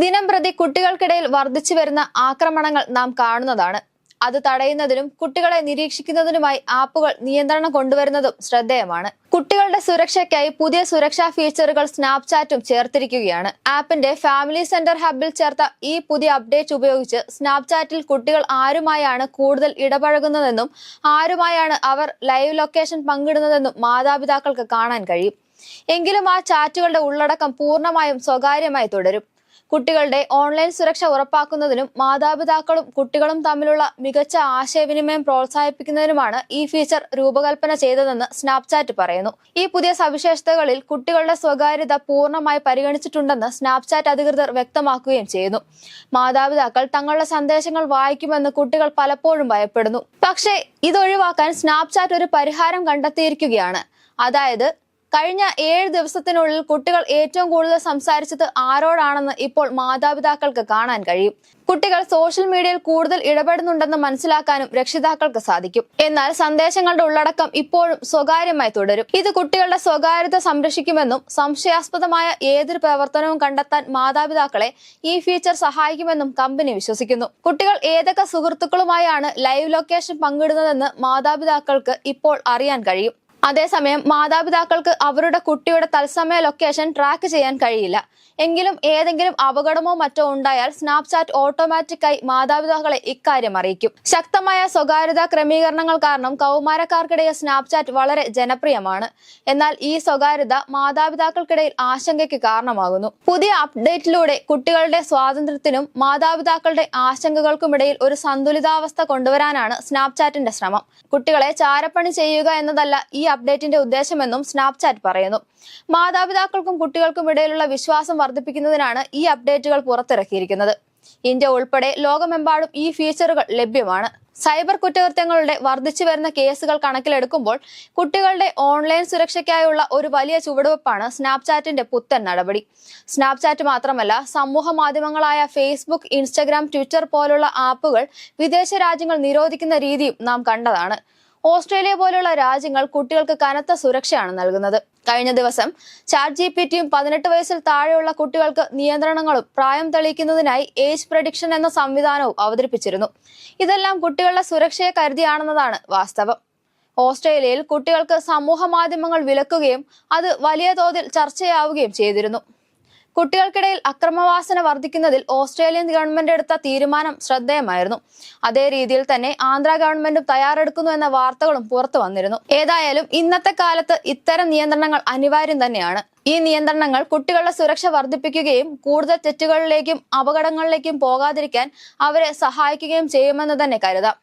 ദിനം പ്രതി കുട്ടികൾക്കിടയിൽ വർദ്ധിച്ചു വരുന്ന ആക്രമണങ്ങൾ നാം കാണുന്നതാണ്. അത് തടയുന്നതിനും കുട്ടികളെ നിരീക്ഷിക്കുന്നതിനുമായി ആപ്പുകൾ നിയന്ത്രണം കൊണ്ടുവരുന്നതും ശ്രദ്ധേയമാണ്. കുട്ടികളുടെ സുരക്ഷയ്ക്കായി പുതിയ സുരക്ഷാ ഫീച്ചറുകൾ സ്നാപ്ചാറ്റും ചേർത്തിരിക്കുകയാണ്. ആപ്പിന്റെ ഫാമിലി സെന്റർ ഹബിൽ ചേർത്ത ഈ പുതിയ അപ്ഡേറ്റ് ഉപയോഗിച്ച് സ്നാപ്ചാറ്റിൽ കുട്ടികൾ ആരുമായാണ് കൂടുതൽ ഇടപഴകുന്നതെന്നും ആരുമായാണ് അവർ ലൈവ് ലൊക്കേഷൻ പങ്കിടുന്നതെന്നും മാതാപിതാക്കൾക്ക് കാണാൻ കഴിയും. എങ്കിലും ആ ചാറ്റുകളുടെ ഉള്ളടക്കം പൂർണമായും സ്വകാര്യമായി തുടരും. കുട്ടികളുടെ ഓൺലൈൻ സുരക്ഷ ഉറപ്പാക്കുന്നതിനും മാതാപിതാക്കളും കുട്ടികളും തമ്മിലുള്ള മികച്ച ആശയവിനിമയം പ്രോത്സാഹിപ്പിക്കുന്നതിനുമാണ് ഈ ഫീച്ചർ രൂപകൽപ്പന ചെയ്തതെന്ന് സ്നാപ്ചാറ്റ് പറയുന്നു. ഈ പുതിയ സവിശേഷതകളിൽ കുട്ടികളുടെ സ്വകാര്യത പൂർണമായി പരിഗണിച്ചിട്ടുണ്ടെന്ന് സ്നാപ്ചാറ്റ് അധികൃതർ വ്യക്തമാക്കുകയും ചെയ്യുന്നു. മാതാപിതാക്കൾ തങ്ങളുടെ സന്ദേശങ്ങൾ വായിക്കുമെന്ന് കുട്ടികൾ പലപ്പോഴും ഭയപ്പെടുന്നു. പക്ഷേ ഇതൊഴിവാക്കാൻ സ്നാപ്ചാറ്റ് ഒരു പരിഹാരം കണ്ടെത്തിയിരിക്കുകയാണ്. അതായത് കഴിഞ്ഞ ഏഴ് ദിവസത്തിനുള്ളിൽ കുട്ടികൾ ഏറ്റവും കൂടുതൽ സംസാരിച്ചത് ആരോടാണെന്ന് ഇപ്പോൾ മാതാപിതാക്കൾക്ക് കാണാൻ കഴിയും. കുട്ടികൾ സോഷ്യൽ മീഡിയയിൽ കൂടുതൽ ഇടപെടുന്നുണ്ടെന്ന് മനസ്സിലാക്കാനും രക്ഷിതാക്കൾക്ക് സാധിക്കും. എന്നാൽ സന്ദേശങ്ങളുടെ ഉള്ളടക്കം ഇപ്പോഴും സ്വകാര്യമായി തുടരും. ഇത് കുട്ടികളുടെ സ്വകാര്യത സംരക്ഷിക്കുമെന്നും സംശയാസ്പദമായ ഏതൊരു പ്രവർത്തനവും കണ്ടെത്താൻ മാതാപിതാക്കളെ ഈ ഫീച്ചർ സഹായിക്കുമെന്നും കമ്പനി വിശ്വസിക്കുന്നു. കുട്ടികൾ ഏതൊക്കെ സുഹൃത്തുക്കളുമായാണ് ലൈവ് ലൊക്കേഷൻ പങ്കിടുന്നതെന്ന് മാതാപിതാക്കൾക്ക് ഇപ്പോൾ അറിയാൻ കഴിയും. അതേസമയം മാതാപിതാക്കൾക്ക് അവരുടെ കുട്ടിയുടെ തത്സമയ ലൊക്കേഷൻ ട്രാക്ക് ചെയ്യാൻ കഴിയില്ല. എങ്കിലും ഏതെങ്കിലും അപകടമോ മറ്റോ ഉണ്ടായാൽ സ്നാപ്ചാറ്റ് ഓട്ടോമാറ്റിക്കായി മാതാപിതാക്കളെ ഇക്കാര്യം അറിയിക്കും. ശക്തമായ സ്വകാര്യതാ ക്രമീകരണങ്ങൾ കാരണം കൗമാരക്കാർക്കിടയിൽ സ്നാപ്ചാറ്റ് വളരെ ജനപ്രിയമാണ്. എന്നാൽ ഈ സ്വകാര്യത മാതാപിതാക്കൾക്കിടയിൽ ആശങ്കയ്ക്ക് കാരണമാകുന്നു. പുതിയ അപ്ഡേറ്റിലൂടെ കുട്ടികളുടെ സ്വാതന്ത്ര്യത്തിനും മാതാപിതാക്കളുടെ ആശങ്കകൾക്കുമിടയിൽ ഒരു സന്തുലിതാവസ്ഥ കൊണ്ടുവരാനാണ് സ്നാപ്ചാറ്റിന്റെ ശ്രമം. കുട്ടികളെ ചാരപ്പണി ചെയ്യുക എന്നതല്ല ഈ അപ്ഡേറ്റിന്റെ ഉദ്ദേശമെന്നും സ്നാപ്ചാറ്റ് പറയുന്നു. മാതാപിതാക്കൾക്കും കുട്ടികൾക്കും ഇടയിലുള്ള വിശ്വാസം വർദ്ധിപ്പിക്കുന്നതിനാണ് ഈ അപ്ഡേറ്റുകൾ പുറത്തിറക്കിയിരിക്കുന്നത്. ഇന്ത്യ ഉൾപ്പെടെ ലോകമെമ്പാടും ഈ ഫീച്ചറുകൾ ലഭ്യമാണ്. സൈബർ കുറ്റകൃത്യങ്ങളുടെ വർദ്ധിച്ചു വരുന്ന കേസുകൾ കണക്കിലെടുക്കുമ്പോൾ കുട്ടികളുടെ ഓൺലൈൻ സുരക്ഷയ്ക്കായുള്ള ഒരു വലിയ ചുവടുവെപ്പാണ് സ്നാപ്ചാറ്റിന്റെ പുത്തൻ നടപടി. സ്നാപ്ചാറ്റ് മാത്രമല്ല സമൂഹ മാധ്യമങ്ങളായ ഫേസ്ബുക്ക് ഇൻസ്റ്റഗ്രാം ട്വിറ്റർ പോലുള്ള ആപ്പുകൾ വിദേശ രാജ്യങ്ങൾ നിരോധിക്കുന്ന രീതിയും നാം കണ്ടതാണ്. ഓസ്ട്രേലിയ പോലുള്ള രാജ്യങ്ങൾ കുട്ടികൾക്ക് കനത്ത സുരക്ഷയാണ് നൽകുന്നത്. കഴിഞ്ഞ ദിവസം ചാറ്റ് ജി പി ടിയും പതിനെട്ട് വയസ്സിൽ താഴെയുള്ള കുട്ടികൾക്ക് നിയന്ത്രണങ്ങളും പ്രായം തെളിയിക്കുന്നതിനായി ഏജ് പ്രഡിക്ഷൻ എന്ന സംവിധാനവും അവതരിപ്പിച്ചിരുന്നു. ഇതെല്ലാം കുട്ടികളുടെ സുരക്ഷയെ കരുതിയാണെന്നതാണ് വാസ്തവം. ഓസ്ട്രേലിയയിൽ കുട്ടികൾക്ക് സമൂഹ മാധ്യമങ്ങൾ വിലക്കുകയും അത് വലിയ തോതിൽ ചർച്ചയാവുകയും ചെയ്തിരുന്നു. കുട്ടികൾക്കിടയിൽ അക്രമവാസന വർദ്ധിക്കുന്നതിൽ ഓസ്ട്രേലിയൻ ഗവൺമെന്റ് എടുത്ത തീരുമാനം ശ്രദ്ധേയമായിരുന്നു. അതേ രീതിയിൽ തന്നെ ആന്ധ്ര ഗവൺമെന്റും തയ്യാറെടുക്കുന്നു എന്ന വാർത്തകളും പുറത്തു വന്നിരുന്നു. ഏതായാലും ഇന്നത്തെ കാലത്ത് ഇത്തരം നിയന്ത്രണങ്ങൾ അനിവാര്യം തന്നെയാണ്. ഈ നിയന്ത്രണങ്ങൾ കുട്ടികളുടെ സുരക്ഷ വർദ്ധിപ്പിക്കുകയും കൂടുതൽ തെറ്റുകളിലേക്കും അപകടങ്ങളിലേക്കും പോകാതിരിക്കാൻ അവരെ സഹായിക്കുകയും ചെയ്യുമെന്ന് തന്നെ കരുതാം.